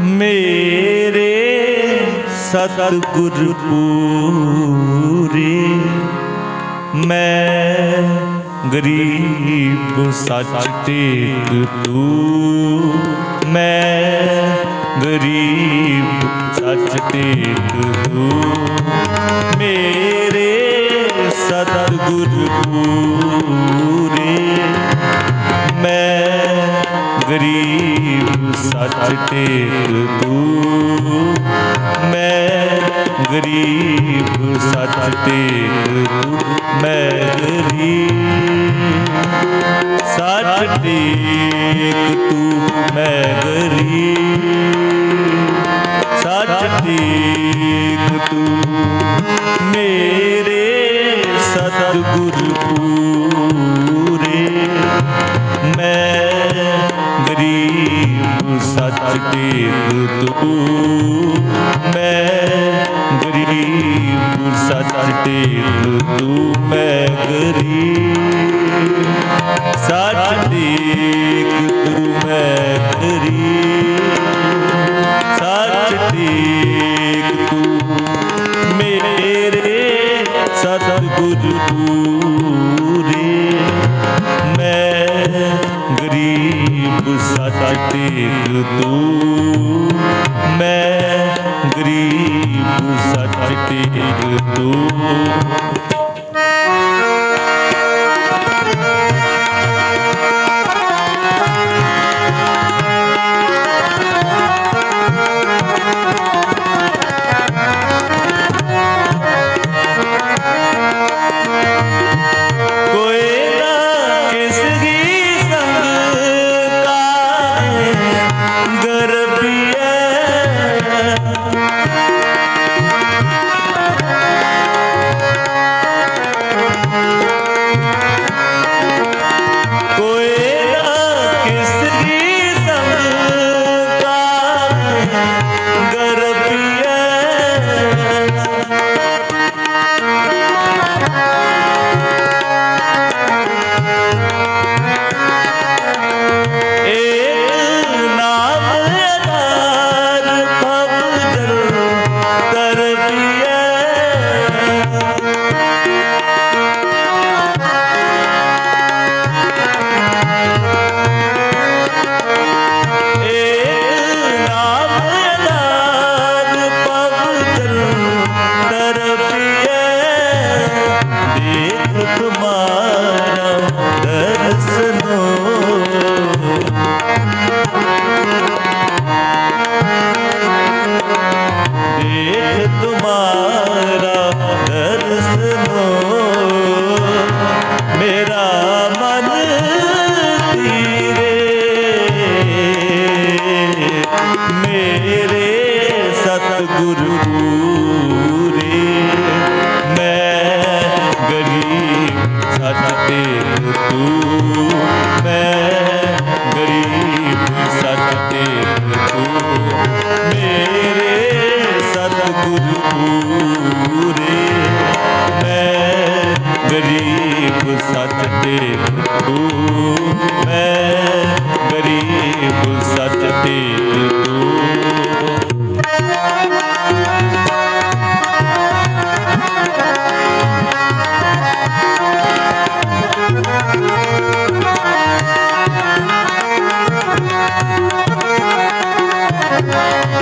ਮੇਰੇ ਸਤਿਗੁਰ ਪੂਰੇ, ਮੈਂ ਗਰੀਬ ਸੱਚ ਟੇਕ ਤੂੰ, ਮੈਂ ਗਰੀਬ ਸੱਚ ਟੇਕ ਤੂੰ। ਮੇਰੇ ਸਤਿਗੁਰ ਪੂਰੇ ਸੱਚ ਟੇਕ ਤੂੰ ਮੈਂ ਗਰੀਬ ਸੱਚ ਟੇਕ ਤੂੰ ਮੈਂ ਗਰੀਬ ਸੱਚ ਟੇਕ ਤੂੰ ਮੈਂ ਗਰੀਬ ਸੱਚ ਟੇਕ ਤੂੰ ਮੇਰੇ ਸਤਿਗੁਰ ਸੱਚ ਤੂੰ, ਮੈਂ ਗਰੀਬ ਸੱਚ ਟੇਕ ਤੂੰ, ਮੈਂ ਗਰੀਬ ਸੱਚ ਟੇਕ ਤੂੰ, ਮੈਂ ਗਰੀਬ ਸੱਚ ਟੇਕ ਤੂੰ, ਮੇਰੇ ਸਤਿਗੁਰ ਪੂਰੇ, ਮੈਂ ਗਰੀਬ ਸੱਚ ਟੇਕ ਤੂੰ। ਮੈਂ ਗਰੀਬ ਸੱਚ ਟੇਕ ਤੂੰ। ਸਤਿਗੁਰ ਪੂਰੇ ਮੈਂ ਗਰੀਬ ਸੱਚ ਟੇਕ ਤੂੰ, ਮੈਂ ਗਰੀਬ ਸੱਚ ਟੇਕ ਤੂੰ। ਮੇਰੇ ਸਤਿਗੁਰ ਪੂਰੇ ਮੈਂ ਗਰੀਬ ਸੱਚ ਟੇਕ ਤੂੰ, ਮੈਂ ਗਰੀਬ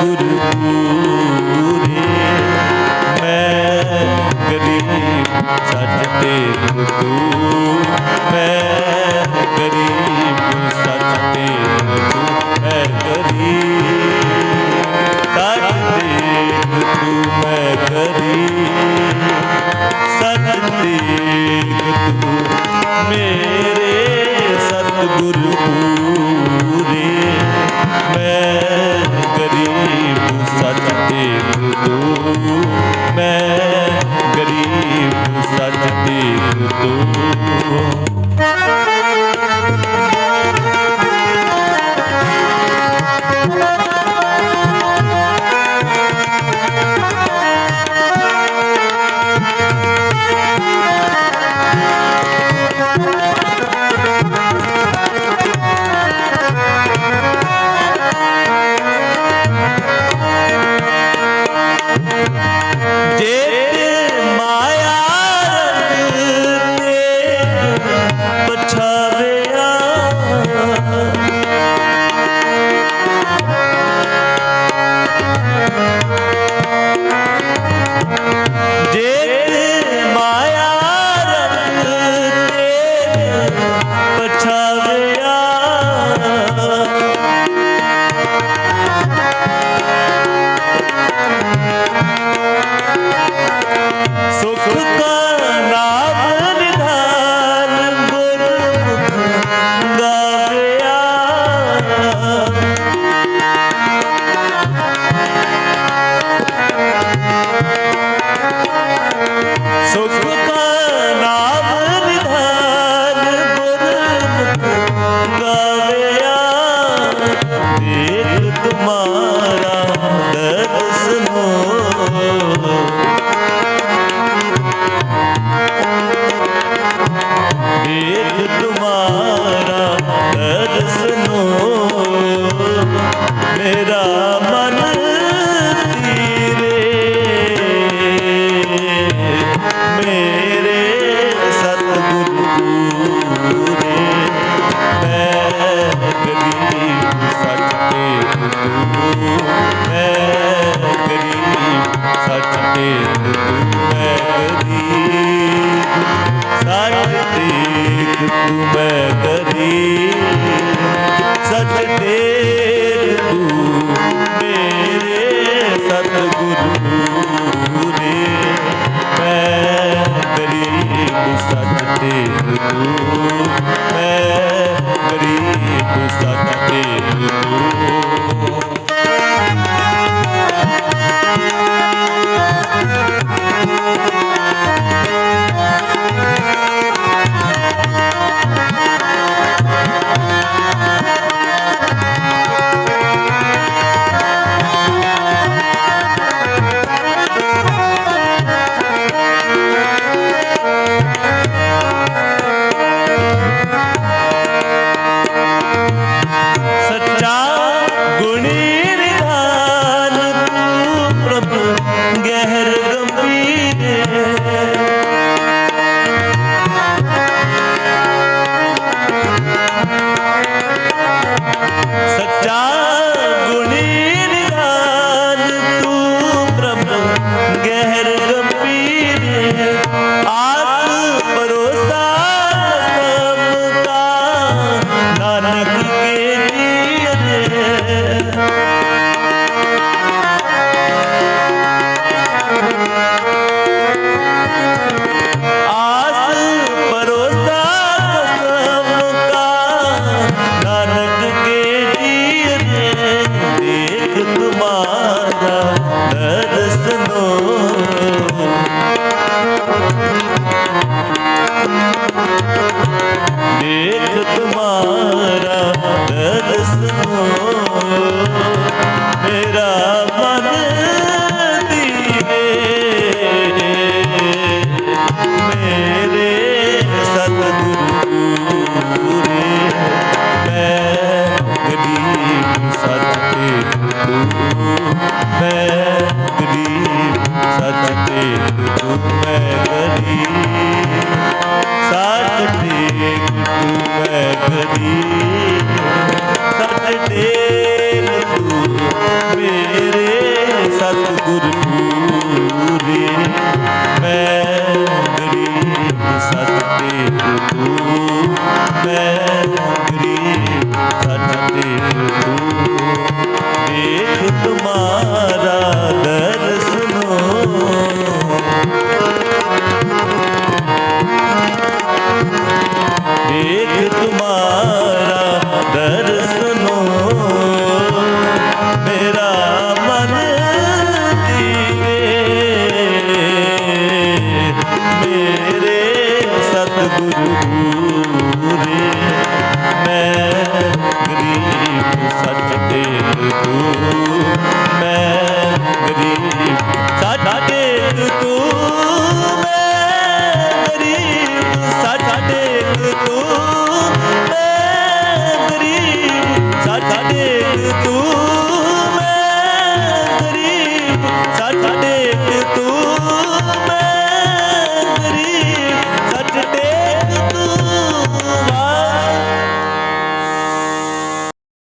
good ਮੇਰਾ ਮਨ ਤੀਰੇ। ਮੇਰੇ ਸਤਿਗੁਰੂ ਦੇ, ਮੈਂ ਗਰੀਬ ਸੱਚ ਤੇ ਤੂੰ, ਮੈਂ ਗਰੀਬ ਸੱਚ ਤੇ ਤੂੰ ਮੈਂ ਗਰੀਬ ਸੱਚ ਤੇ ਤੂੰ ਮੈਂ ਗਰੀਬ ਸੱਚ ਜਗਤ ਨੂੰ। ਮੈਂ ਗਰੀਬ ਸਤ